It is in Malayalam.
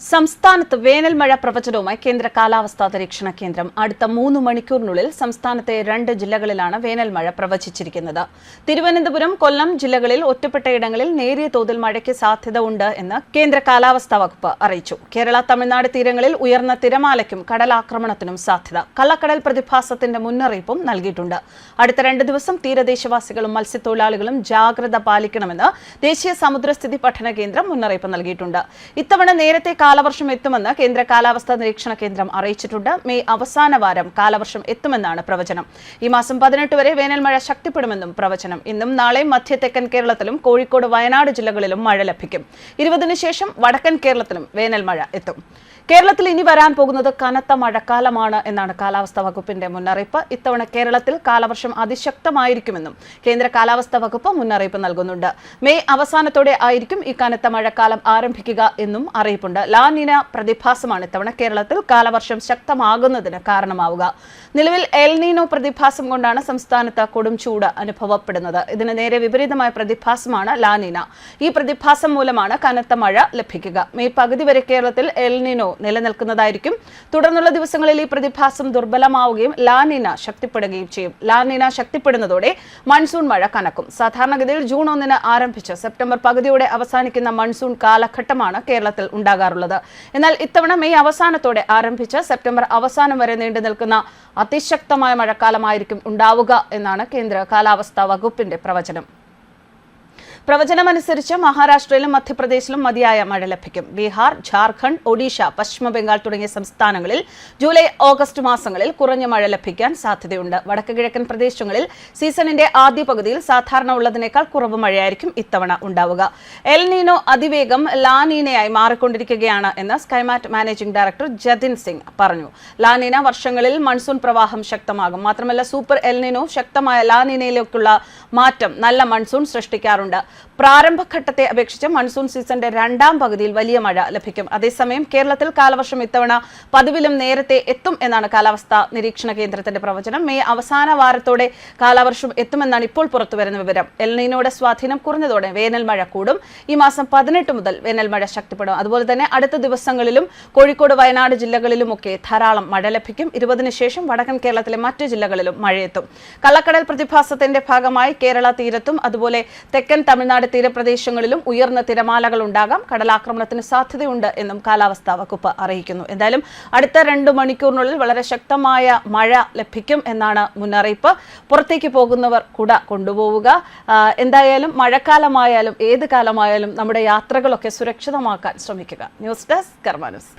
സംസ്ഥാനത്ത് വേനൽ മഴ പ്രവചനവുമായി കേന്ദ്ര കാലാവസ്ഥാ നിരീക്ഷണ കേന്ദ്രം അടുത്ത മൂന്ന് മണിക്കൂറിനുള്ളിൽ സംസ്ഥാനത്തെ രണ്ട് ജില്ലകളിലാണ് വേനൽ മഴ പ്രവചിച്ചിരിക്കുന്നത്. തിരുവനന്തപുരം കൊല്ലം ജില്ലകളിൽ ഒറ്റപ്പെട്ടയിടങ്ങളിൽ നേരിയ തോതിൽ മഴയ്ക്ക് സാധ്യത ഉണ്ട് എന്ന് കേന്ദ്ര കാലാവസ്ഥാ വകുപ്പ് അറിയിച്ചു. കേരള തമിഴ്നാട് തീരങ്ങളിൽ ഉയർന്ന തിരമാലയ്ക്കും കടലാക്രമണത്തിനും സാധ്യത. കള്ളക്കടൽ പ്രതിഭാസത്തിന്റെ മുന്നറിയിപ്പും നൽകിയിട്ടുണ്ട്. അടുത്ത രണ്ട് ദിവസം തീരദേശവാസികളും മത്സ്യത്തൊഴിലാളികളും ജാഗ്രത പാലിക്കണമെന്ന് ദേശീയ സമുദ്രസ്ഥിതി പഠന കേന്ദ്രം മുന്നറിയിപ്പ് നൽകിയിട്ടുണ്ട്. ഇത്തവണ നേരത്തെ കാലവർഷം എത്തുമെന്ന് കേന്ദ്ര കാലാവസ്ഥാ നിരീക്ഷണ കേന്ദ്രം അറിയിച്ചിട്ടുണ്ട്. മെയ് അവസാന വാരം കാലവർഷം എത്തുമെന്നാണ് പ്രവചനം. ഈ മാസം പതിനെട്ട് വരെ വേനൽ മഴ ശക്തിപ്പെടുമെന്നും പ്രവചനം. ഇന്നും നാളെയും മധ്യ തെക്കൻ കേരളത്തിലും കോഴിക്കോട് വയനാട് ജില്ലകളിലും മഴ ലഭിക്കും. ഇരുപതിനു ശേഷം വടക്കൻ കേരളത്തിലും വേനൽ മഴ എത്തും. കേരളത്തിൽ ഇനി വരാൻ പോകുന്നത് കനത്ത മഴക്കാലമാണ് എന്നാണ് കാലാവസ്ഥാ വകുപ്പിന്റെ മുന്നറിയിപ്പ്. ഇത്തവണ കേരളത്തിൽ കാലവർഷം അതിശക്തമായിരിക്കുമെന്നും കേന്ദ്ര കാലാവസ്ഥാ വകുപ്പ് മുന്നറിയിപ്പ് നൽകുന്നുണ്ട്. മെയ് അവസാനത്തോടെ ആയിരിക്കും ഈ കനത്ത മഴക്കാലം ആരംഭിക്കുക എന്നും അറിയിപ്പുണ്ട്. ലാനിന പ്രതിഭാസമാണ് ഇത്തവണ കേരളത്തിൽ കാലവർഷം ശക്തമാകുന്നതിന് കാരണമാവുക. നിലവിൽ എൽനീനോ പ്രതിഭാസം കൊണ്ടാണ് സംസ്ഥാനത്ത് കൊടും ചൂട് അനുഭവപ്പെടുന്നത്. ഇതിന് നേരെ വിപരീതമായ പ്രതിഭാസമാണ് ലാനിന ഈ പ്രതിഭാസം മൂലമാണ് കനത്ത മഴ ലഭിക്കുക. മെയ് പകുതി വരെ കേരളത്തിൽ എൽനിനോ നിലനിൽക്കുന്നതായിരിക്കും. തുടർന്നുള്ള ദിവസങ്ങളിൽ ഈ പ്രതിഭാസം ദുർബലമാവുകയും ലാനിന ശക്തിപ്പെടുകയും ചെയ്യും. ലാനിന ശക്തിപ്പെടുന്നതോടെ മൺസൂൺ മഴ കനക്കും. സാധാരണഗതിയിൽ ജൂൺ ഒന്നിന് ആരംഭിച്ച് സെപ്റ്റംബർ പകുതിയോടെ അവസാനിക്കുന്ന മൺസൂൺ കാലഘട്ടമാണ് കേരളത്തിൽ ഉണ്ടാകാറുള്ളത്. എന്നാൽ ഇത്തവണ മെയ് അവസാനത്തോടെ ആരംഭിച്ച് സെപ്റ്റംബർ അവസാനം വരെ നീണ്ടു നിൽക്കുന്ന അതിശക്തമായ മഴക്കാലമായിരിക്കും ഉണ്ടാവുക എന്നാണ് കേന്ദ്ര കാലാവസ്ഥാ വകുപ്പിന്റെ പ്രവചനം. പ്രവചനമനുസരിച്ച് മഹാരാഷ്ട്രയിലും മധ്യപ്രദേശിലും മതിയായ മഴ ലഭിക്കും. ബീഹാർ ജാർഖണ്ഡ് ഒഡീഷ പശ്ചിമ ബംഗാൾ തുടങ്ങിയ സംസ്ഥാനങ്ങളിൽ ജൂലൈ ഓഗസ്റ്റ് മാസങ്ങളിൽ കുറഞ്ഞ മഴ ലഭിക്കാൻ സാധ്യതയുണ്ട്. വടക്ക് കിഴക്കൻ പ്രദേശങ്ങളിൽ സീസണിന്റെ ആദ്യ പകുതിയിൽ സാധാരണ ഉള്ളതിനേക്കാൾ കുറവ് മഴയായിരിക്കും ഇത്തവണ ഉണ്ടാവുക. എൽ നീനോ അതിവേഗം ലാനീനയായി മാറിക്കൊണ്ടിരിക്കുകയാണ് എന്ന് Skymet managing director Jatin Singh പറഞ്ഞു. ലാനീന വർഷങ്ങളിൽ മൺസൂൺ പ്രവാഹം ശക്തമാകും. മാത്രമല്ല സൂപ്പർ എൽനിനോ ശക്തമായ ലാനീനയിലേക്കുള്ള മാറ്റം നല്ല മൺസൂൺ സൃഷ്ടിക്കാറുണ്ട്. പ്രാരംഭഘട്ടത്തെ അപേക്ഷിച്ച് മൺസൂൺ സീസണിന്റെ രണ്ടാം പകുതിയിൽ വലിയ മഴ ലഭിക്കും. അതേസമയം കേരളത്തിൽ കാലവർഷം ഇത്തവണ പതിവിലും നേരത്തെ എത്തും എന്നാണ് കാലാവസ്ഥാ നിരീക്ഷണ കേന്ദ്രത്തിന്റെ പ്രവചനം. മെയ് അവസാന വാരത്തോടെ കാലവർഷം എത്തുമെന്നാണ് ഇപ്പോൾ പുറത്തുവരുന്ന വിവരം. എൽനീനോടെ സ്വാധീനം കുറഞ്ഞതോടെ വേനൽ മഴ കൂടും. ഈ മാസം പതിനെട്ട് മുതൽ വേനൽ മഴ ശക്തിപ്പെടും. അതുപോലെ തന്നെ അടുത്ത ദിവസങ്ങളിലും കോഴിക്കോട് വയനാട് ജില്ലകളിലുമൊക്കെ ധാരാളം മഴ ലഭിക്കും. ഇരുപതിനു ശേഷം വടക്കൻ കേരളത്തിലെ മറ്റു ജില്ലകളിലും മഴയെത്തും. കള്ളക്കടൽ പ്രതിഭാസത്തിന്റെ ഭാഗമായി കേരള തീരത്തും അതുപോലെ തെക്കൻ തമിഴ്നാട് തീരപ്രദേശങ്ങളിലും ഉയർന്ന തിരമാലകൾ ഉണ്ടാകാം. കടലാക്രമണത്തിന് സാധ്യതയുണ്ട് എന്നും കാലാവസ്ഥാ വകുപ്പ് അറിയിക്കുന്നു. എന്തായാലും അടുത്ത രണ്ട് മണിക്കൂറിനുള്ളിൽ വളരെ ശക്തമായ മഴ ലഭിക്കും എന്നാണ് മുന്നറിയിപ്പ്. പുറത്തേക്ക് പോകുന്നവർ കുട കൊണ്ടുപോവുക. എന്തായാലും മഴക്കാലമായാലും ഏത് കാലമായാലും നമ്മുടെ യാത്രകളൊക്കെ സുരക്ഷിതമാക്കാൻ ശ്രമിക്കുക. News desk കർമാനുസ്